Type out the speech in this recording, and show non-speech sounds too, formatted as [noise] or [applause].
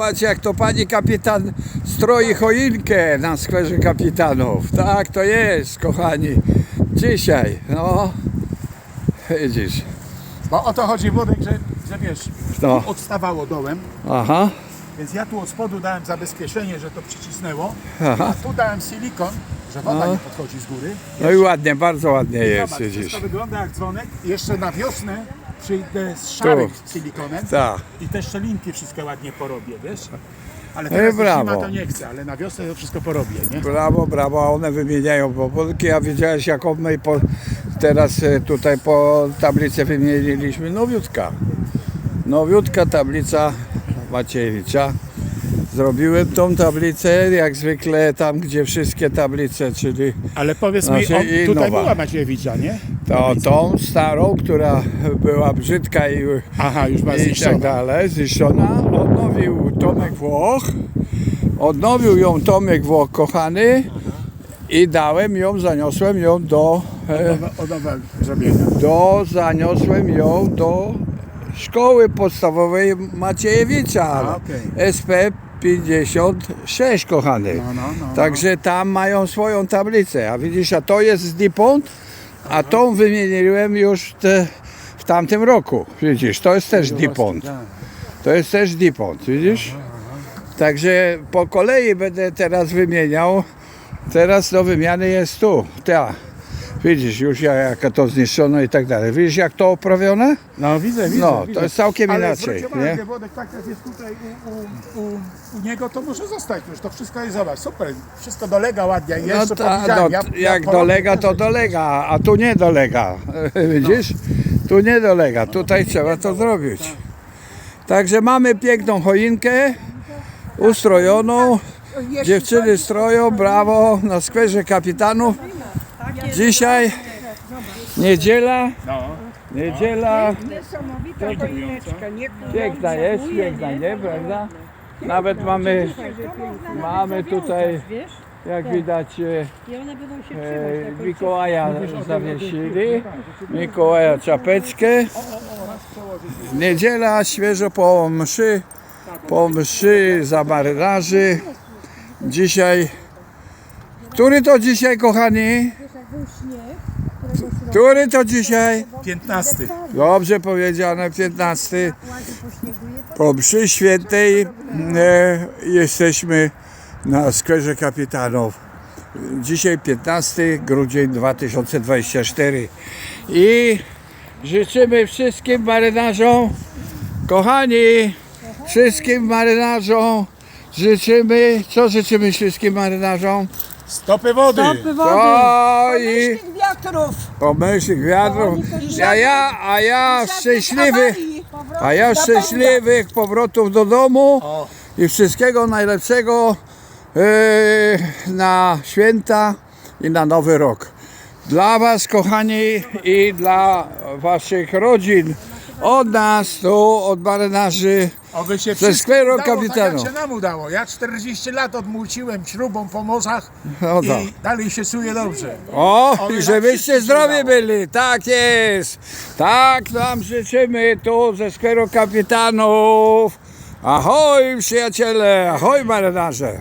Zobacz jak to pani kapitan stroi choinkę na skwerze kapitanów. Tak to jest, kochani. Dzisiaj, no. Widzisz. Bo o to chodzi Włodek, że, że wiesz, No. odstawało dołem, Aha, więc ja tu od spodu dałem zabezpieczenie, że to przycisnęło, aha. a tu dałem silikon, że woda No. nie podchodzi z góry. No i ładnie, bardzo ładnie jest, Zobacz, widzisz. wszystko wygląda jak dzwonek. Jeszcze na wiosnę przyjdę z szarym silikonem Tak. i te szczelinki wszystko ładnie porobię, wiesz? Ale No teraz brawo. zima to nie chcę, ale na wiosnę to wszystko porobię, nie? Brawo, brawo, a one wymieniają pobudki, a wiedziałeś jaką my po, teraz e, tutaj po tablicę wymieniliśmy nowiutka. Nowiutka tablica Maciejewicza. Zrobiłem tą tablicę jak zwykle tam, gdzie wszystkie tablice, czyli Ale powiedz Znaczy mi, tutaj nowa. była Maciejewicza, nie? to, tą starą, która była brzydka i, Aha, już była i tak dalej, zniszczona. Odnowił Tomek Włoch. Odnowił ją Tomek Włoch, kochany. I dałem ją, zaniosłem ją do, e, Od Od do zaniosłem ją do szkoły podstawowej Maciejewicza. Okej. SP 56, kochany. No, no, no. Także tam mają swoją tablicę. A widzisz, a to jest z DuPont, a tą wymieniłem już te, w tamtym roku. Widzisz, to jest też DuPont. Tak. To jest też DuPont, widzisz? Także po kolei będę teraz wymieniał. Teraz do wymiany jest tu, ta. Widzisz już ja- jaka to zniszczone i tak dalej. Widzisz jak to oprawione? No widzę, widzę. No, widzę. to jest całkiem Ale inaczej, zwróć nie? Włodek, tak jak jest tutaj u, u, u, u niego, to może zostać już. To wszystko jest, zobacz, super. Wszystko dolega ładnie. Ja No jeszcze ta, no, ja, ja jak porobię dolega, to dolega, a tu nie dolega. [laughs] Widzisz? Tu nie dolega, tutaj trzeba to zrobić. Także mamy piękną choinkę ustrojoną. Dziewczyny stroją, brawo, na skwerze kapitanów. Dzisiaj niedziela, No. niedziela, Niesamowita choineczka, nie piękna jest, piękna, nie, prawda? Nawet mamy, mamy tutaj, jak widać, e, I one będą się E. Mikołaja zawiesili, Mikołaja czapeczkę. Niedziela, świeżo po mszy, po mszy za marynarzy. Dzisiaj, który to dzisiaj kochani? Który to dzisiaj? 15. Dobrze powiedziane, 15. Po mszy świętej e, jesteśmy na skwerze kapitanów. Dzisiaj 15 grudzień 2024 i życzymy wszystkim marynarzom, kochani, wszystkim marynarzom życzymy, co życzymy wszystkim marynarzom? Stopy wody. To i wiatrów. pomyślnych wiatrów, a ja, a ja szczęśliwy, a ja szczęśliwych powrotów do domu O. i wszystkiego najlepszego e, na święta i na nowy rok. Dla Was, kochani, i dla Waszych rodzin, od nas tu, od marynarzy, Oby się Ze wszystkim udało, kapitanu. Tak jak się nam udało. Ja 40 lat odmuciłem śrubą po morzach No i tak. dalej się czuję dobrze. O, Oby i nam żebyście wszystkim zdrowi się byli, tak jest. Tak nam życzymy tu ze skweru kapitanów. Ahoj przyjaciele, ahoj marynarze.